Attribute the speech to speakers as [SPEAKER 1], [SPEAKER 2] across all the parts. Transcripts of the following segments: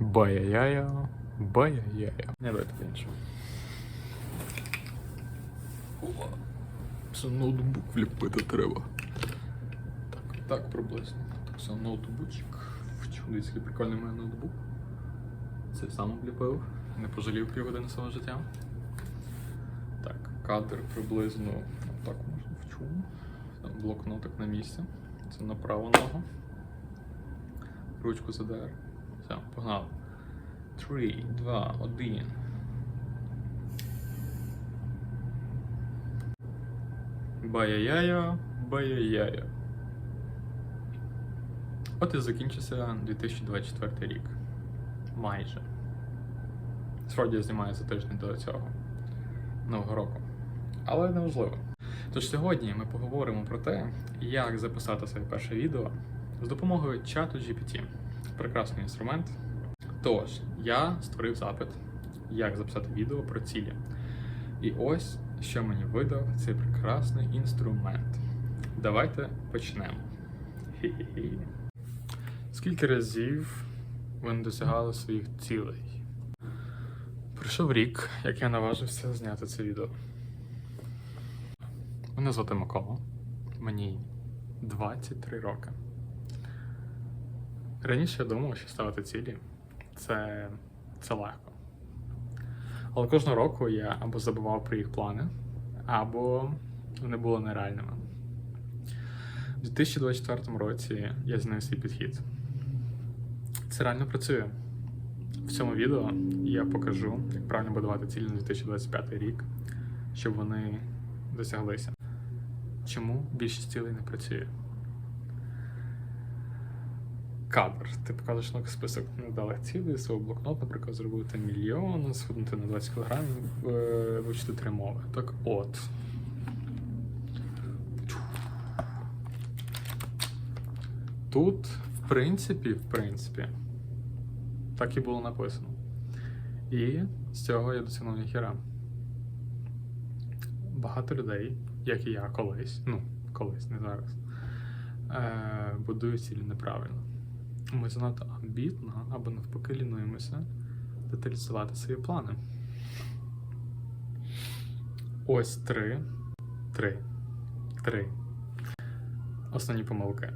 [SPEAKER 1] Бая-яя, бая-яя. Не давайте інше. Це ноутбук вліпити треба. Так, так приблизно. Так, це ноутбучик. Дивіться, прикольний мене ноутбук. Це сам обліпив. Не пожалів півгодини свого життя. Так, кадр приблизно так можна в чому. Там блокнотик на місці. Це на праву ногу. Ручку задер. Все, погнали. 3, 2, 1. Бая-яя, бая-яя. От і закінчився 2024 рік. Майже. Справді я знімаю за тиждень до цього нового року. Але не важливо. Тож сьогодні ми поговоримо про те, як записати своє перше відео з допомогою чату GPT. Прекрасний інструмент. Тож, я створив запит, як записати відео про цілі. І ось що мені видав цей прекрасний інструмент. Давайте почнемо. Хі-хі-хі. Скільки разів ви не досягали своїх цілей? Пройшов рік, як я наважився зняти це відео. Мене звати Микола. Мені 23 роки. Раніше я думав, що ставити цілі це, це легко. Але кожного року я або забував про їх плани, або вони були нереальними. У 2024 році я змінив свій підхід. Це реально працює. В цьому відео я покажу, як правильно будувати цілі на 2025 рік, щоб вони досяглися. Чому більшість цілей не працює? Кадр. Ти показуєш на список невдалих цілей, свого блокнот, наприклад, зробити мільйон, схуднути на 20 кг, вивчити три мови. Так от. Тут, в принципі, в принципі, так і було написано. І з цього я досягнув ніхіра. Багато людей, як і я колись, ну, колись, не зараз, е, будують цілі неправильно. Ми занадто амбітно або навпаки лінуємося деталізувати свої плани. Ось три. Три. Три. Основні помилки.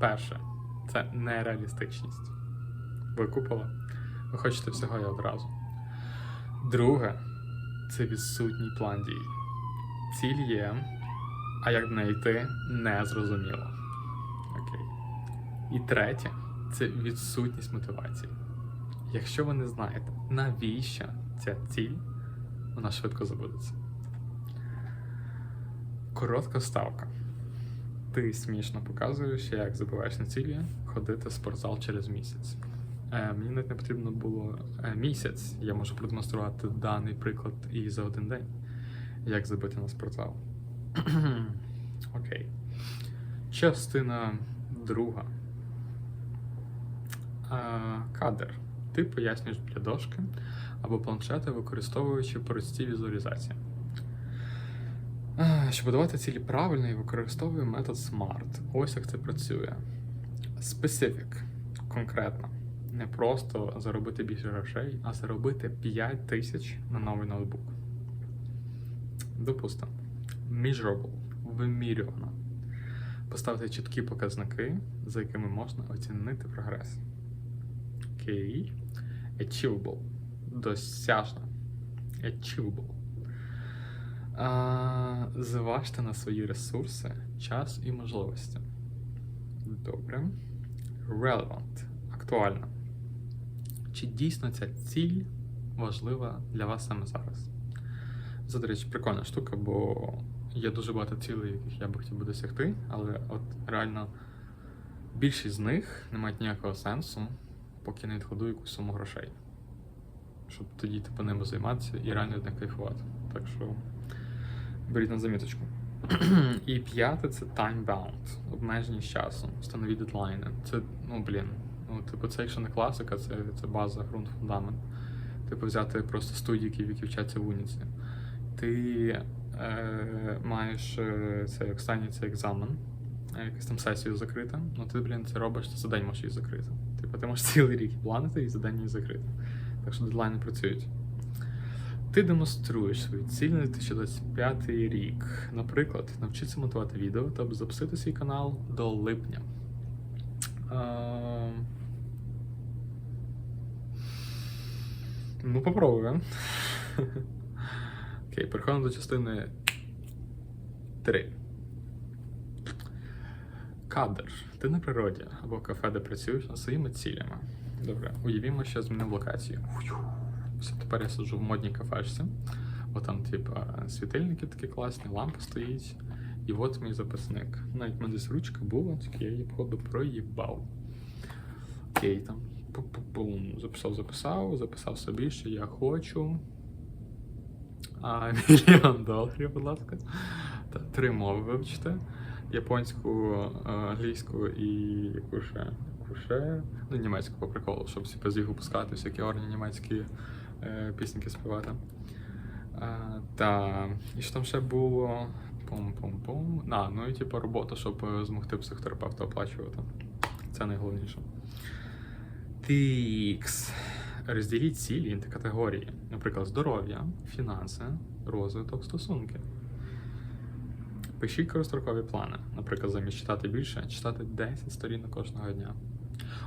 [SPEAKER 1] Перше це нереалістичність. Ви купили? Ви хочете всього і одразу. Друге це відсутній план дій. Ціль є, а як до не зрозуміло. І третє це відсутність мотивації. Якщо ви не знаєте, навіщо ця ціль, вона швидко забудеться. Коротка ставка. Ти смішно показуєш, як забуваєш на цілі ходити в спортзал через місяць. Е, мені навіть не потрібно було е, місяць. Я можу продемонструвати даний приклад і за один день, як забити на спортзал. Окей. Частина друга. Е, кадр. Ти пояснюєш для дошки або планшета, використовуючи прості візуалізації. Е, Щоб будувати цілі правильно, я використовую метод SMART. Ось як це працює. Specific. Конкретно. Не просто заробити більше грошей, а заробити 5 тисяч на новий ноутбук. Допустимо. Measurable. Вимірювано. Поставити чіткі показники, за якими можна оцінити прогрес. Окей. Achievable. Досяжно. Achievable. А, зважте на свої ресурси, час і можливості. Добре. Relevant. Актуально. Чи дійсно ця ціль важлива для вас саме зараз? Це, до речі, прикольна штука, бо є дуже багато цілей, яких я би хотів би досягти, але от реально більшість з них не мають ніякого сенсу, поки не відкладу якусь суму грошей. Щоб тоді типу ними займатися і реально від них кайфувати. Так що беріть на заміточку. І п'яте це time-bound, обмеженість часу, встановіть дедлайни. Це, ну блін, ну, типу, це якщо не класика, це, це база, ґрунт, фундамент. Типу, взяти просто студійки, які вчаться в Уніці. Ти е, маєш е, цей останній цей екзамен, е, якась там сесію закрита, ну ти, блін, це робиш, ти за день можеш її закрити. Типу, ти можеш цілий рік планити і за день закрити. Так що дедлайни працюють. Ти демонструєш свою ціль на 2025 рік. Наприклад, навчитися монтувати відео та запустити свій канал до липня. Ну, попробуємо. Окей, переходимо до частини 3. Кадр. Ти на природі або кафе, де працюєш над своїми цілями. Добре, уявімо, що я змінив локацію. Все, тепер я сиджу в модній кафешці. Бо там, типа, світильники такі класні, лампа стоїть. І от мій записник. Навіть мене десь ручка була, тільки я її, походу, проїбав. Окей, там. Пу-пу-пум. Записав, записав, записав собі, що я хочу. А, мільйон доларів, будь ласка. Та, три мови вивчити. Японську, е, англійську і яку ще? Ну, німецьку по приколу, щоб всі без їх випускати, всякі орні німецькі е, пісеньки співати. Е, та, і що там ще було? Пум-пум-пум. А, ну і типу робота, щоб е, змогти психотерапевта оплачувати. Це найголовніше. Тікс. Розділіть цілі та категорії. Наприклад, здоров'я, фінанси, розвиток, стосунки. Пишіть короткострокові плани. Наприклад, замість читати більше, читати 10 сторінок кожного дня.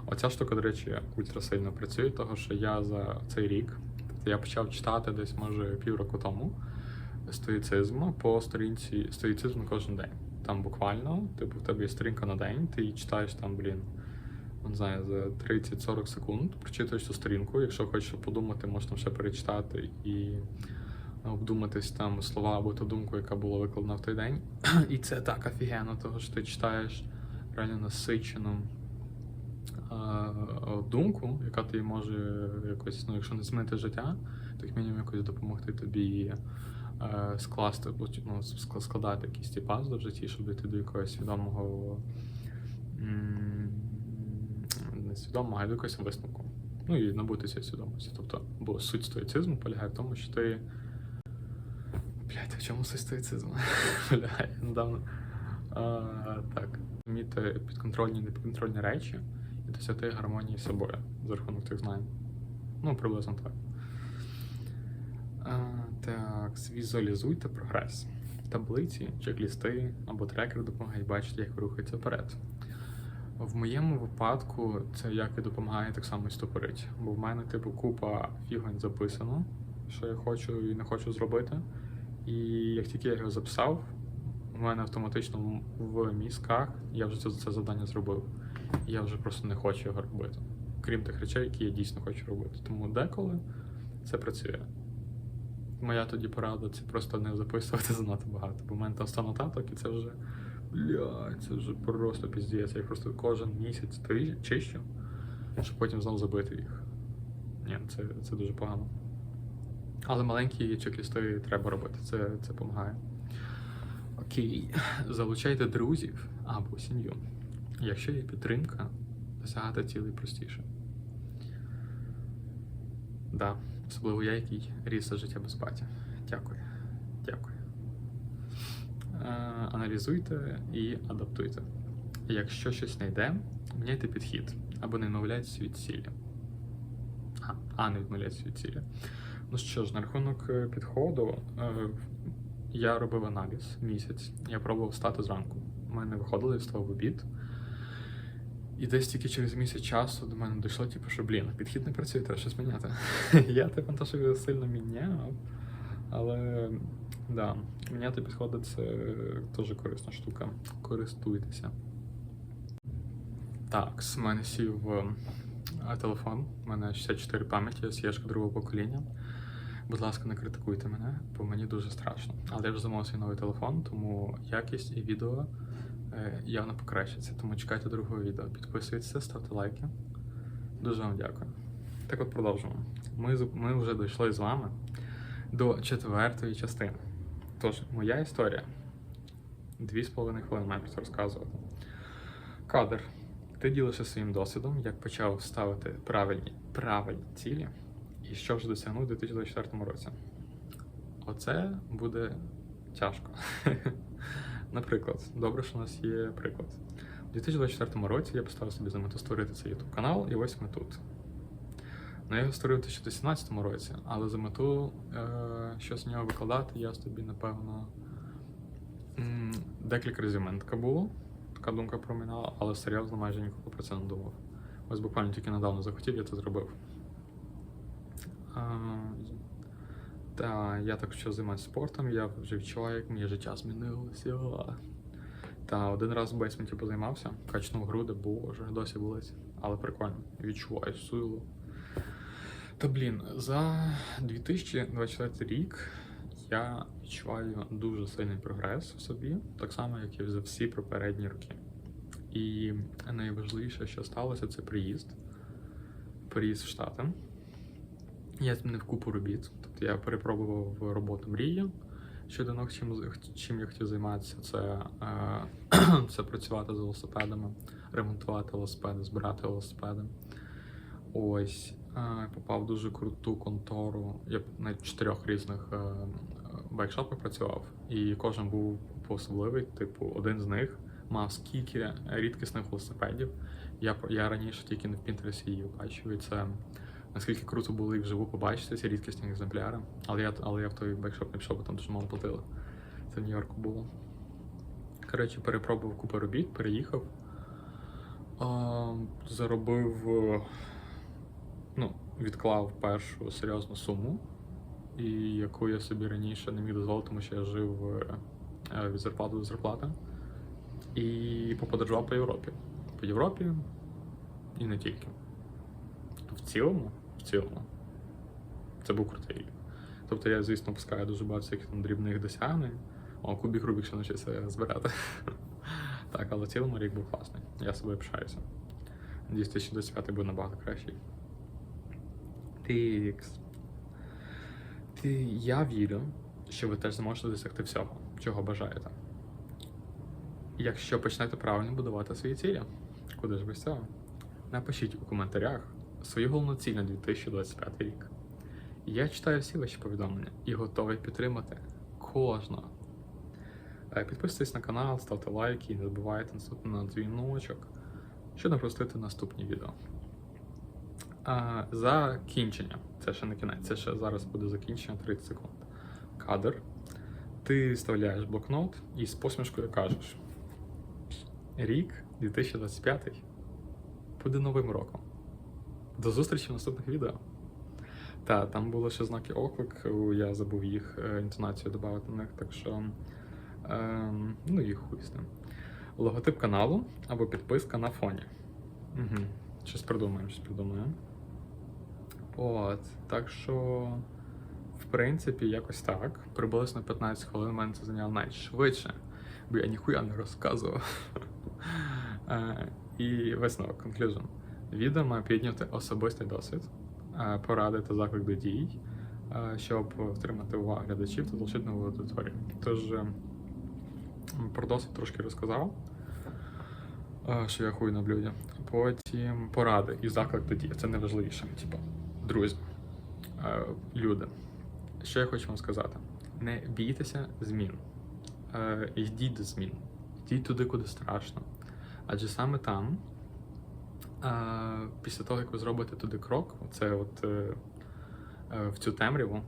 [SPEAKER 1] Оця штука, до речі, ультра сильно працює, тому що я за цей рік, тобто я почав читати десь, може, півроку тому стоїцизм по сторінці стоїцизм кожен день. Там буквально, типу, в тебе є сторінка на день, ти її читаєш там, блін, не знаю, за 30-40 секунд, прочитуєш цю сторінку. Якщо хочеш подумати, можеш там ще перечитати і обдуматись там слова або ту думку, яка була викладена в той день. І це так офігенно, того що ти читаєш реально насичену думку, яка тобі може якось, ну, якщо не змінити життя, то як мінімум якось допомогти тобі е, скласти, ну, складати якісь ті пазли в житті, щоб дійти до якогось свідомого. Не свідомого, а до якогось висновку. Ну і набути цієї свідомості. Тобто, бо суть стоїцизму полягає в тому, що ти. Блять, в чому суть стоїцизму? Полягає недавно. А, так. Вміти підконтрольні і непідконтрольні речі і досягти гармонії з собою за рахунок тих знань. Ну, приблизно так. А, так, візуалізуйте прогрес. Таблиці, чек-лісти або трекер допомагають бачити, як ви рухаєтеся вперед. В моєму випадку це як і допомагає так само і стопорить. Бо в мене, типу, купа фігонь записано, що я хочу і не хочу зробити. І як тільки я його записав, у мене автоматично в мізках я вже це, це завдання зробив. Я вже просто не хочу його робити. Крім тих речей, які я дійсно хочу робити. Тому деколи це працює. Моя тоді порада це просто не записувати занадто багато, бо в мене там 100 нотаток, і це вже блядь, це вже просто піздець. Я просто кожен місяць чищу, щоб потім знову забити їх. Ні, це, це дуже погано. Але маленькі чек-лісти треба робити, це, це допомагає. Окей, залучайте друзів або сім'ю. Якщо є підтримка, досягати цілей простіше. Да, особливо я, який ріс за життя без батя. Дякую. Дякую. Е, аналізуйте і адаптуйте. Якщо щось не йде, міняйте підхід або не відмовляйтесь від цілі. А, а не відмовляйтесь від цілі. Ну що ж, на рахунок е, підходу, е, я робив аналіз місяць. Я пробував встати зранку. У мене виходило, я встав в обід. І десь тільки через місяць часу до мене дійшло, типу, що блін, підхід не працює, треба щось міняти. я типу то, що сильно міняв, але да, міняти підходи це теж корисна штука. Користуйтеся. Так, з мене сів е, телефон. У мене 64 пам'яті, сєшка другого покоління. Будь ласка, не критикуйте мене, бо мені дуже страшно. Але я вже замовив свій новий телефон, тому якість і відео е, явно покращиться. Тому чекайте другого відео. Підписуйтесь, ставте лайки. Дуже вам дякую. Так от продовжуємо. Ми, ми вже дійшли з вами до четвертої частини. Тож, моя історія. Дві з половиною хвилини маю розказувати. Кадр. Ти ділишся своїм досвідом, як почав ставити правильні, правильні цілі, і що вже досягнув у 2024 році. Оце буде тяжко. Наприклад, добре, що у нас є приклад. У 2024 році я поставив собі за мету створити цей YouTube канал, і ось ми тут. Ну, я його створив у 2017 році, але за мету, е, що з нього викладати, я собі, напевно, декілька разів було. Така думка промінала, але серйозно майже ніколи про це не думав. Ось буквально тільки недавно захотів, я це зробив. А, та я так що займаюся спортом, я вже відчуваю, як моє життя змінилося. Та один раз в бейсменті позаймався, качнув груди, боже, досі болить. Але прикольно, відчуваю силу. Та блін, за 2024 рік я відчуваю дуже сильний прогрес в собі, так само, як і за всі попередні роки. І найважливіше, що сталося, це приїзд. Приїзд в Штати. Я змінив купу робіт. Тобто я перепробував роботу мрії щодо чим, чим я хотів займатися. Це, е, це працювати з велосипедами, ремонтувати велосипеди, збирати велосипеди. Ось е, попав в дуже круту контору. Я на чотирьох різних е, байкшопах працював, і кожен був особливий. Типу, один з них мав скільки рідкісних велосипедів. Я, я раніше тільки в Пінтересі її бачив, і це наскільки круто було і вживу побачити ці рідкісні екземпляри. Але я, але я в той байкшоп не пішов, бо там дуже мало платили. Це в Нью-Йорку було. Коротше, перепробував купу робіт, переїхав. А, заробив, е, ну, відклав першу серйозну суму, і яку я собі раніше не міг дозволити, тому що я жив е, від зарплати до зарплати. І поподорожував по Європі. По Європі і не тільки. Тобто в цілому, в цілому, це був крутий. Тобто я, звісно, пускаю дуже багато всяких там дрібних досягнень. О, кубік Рубік ще навчився збирати. так, але в цілому рік був класний. Я собою пишаюся. Надіюсь, 2025 буде набагато кращий. Тікс. Ти, я вірю, що ви теж зможете досягти всього, чого бажаєте. Якщо почнете правильно будувати свої цілі, куди ж без цього? Напишіть у коментарях свою головну ціль на 2025 рік. Я читаю всі ваші повідомлення і готовий підтримати кожного. Е, Підписуйтесь на канал, ставте лайки і не забувайте наступити на дзвіночок, щоб не пропустити наступні відео. А, закінчення. Це ще не кінець, це ще зараз буде закінчення 30 секунд. Кадр. Ти вставляєш блокнот і з посмішкою кажеш: Рік 2025 буде новим роком. До зустрічі в наступних відео. Та, там було ще знаки оклик, я забув їх е, інтонацію додати на них, так що. Ем, ну і хуй. Логотип каналу або підписка на фоні. Угу. Щось придумаємо, щось придумаємо. От, так що, в принципі, якось так. Приблизно 15 хвилин мене це зайняло навіть швидше, бо я ніхуя не розказував. Е, І висновок, conclusion. Відео має підняти особистий досвід, е, поради та заклик до дій, е, щоб втримати увагу глядачів та залучити нову аудиторію. Тож про досвід трошки розказав, що я хуй на блюді. Потім поради і заклик до дій. Це найважливіше. Типу, друзі, е, люди. Що я хочу вам сказати? Не бійтеся змін. Е, Йдіть до змін. Йдіть туди, куди страшно. Адже саме там, е, після того, як ви зробите туди крок, це от в цю темряву,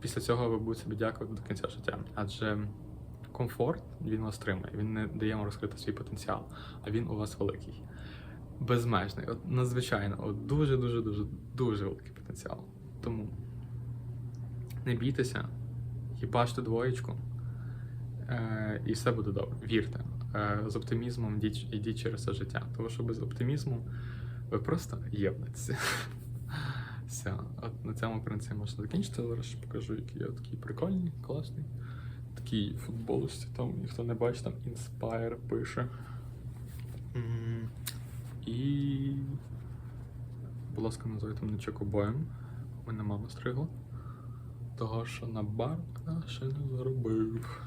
[SPEAKER 1] після цього ви будете собі дякувати до кінця життя. Адже комфорт він вас тримає, він не дає вам розкрити свій потенціал, а він у вас великий. Безмежний, от надзвичайно, от дуже, дуже, дуже, великий потенціал. Тому не бійтеся, їбачте двоєчку, е, і все буде добре. Вірте. Е, з оптимізмом йдіть, йдіть через це життя. Тому що без оптимізму ви просто єбнетеся. Все, от на цьому принципі можна закінчити. Зараз покажу, який я такий прикольний, класний. Такий футболисті, там ніхто не бачить, там Inspire пише. І. Будь ласка, називайте мене чекобоєм. Мене мама стригла. Того, що на барк я ще не заробив.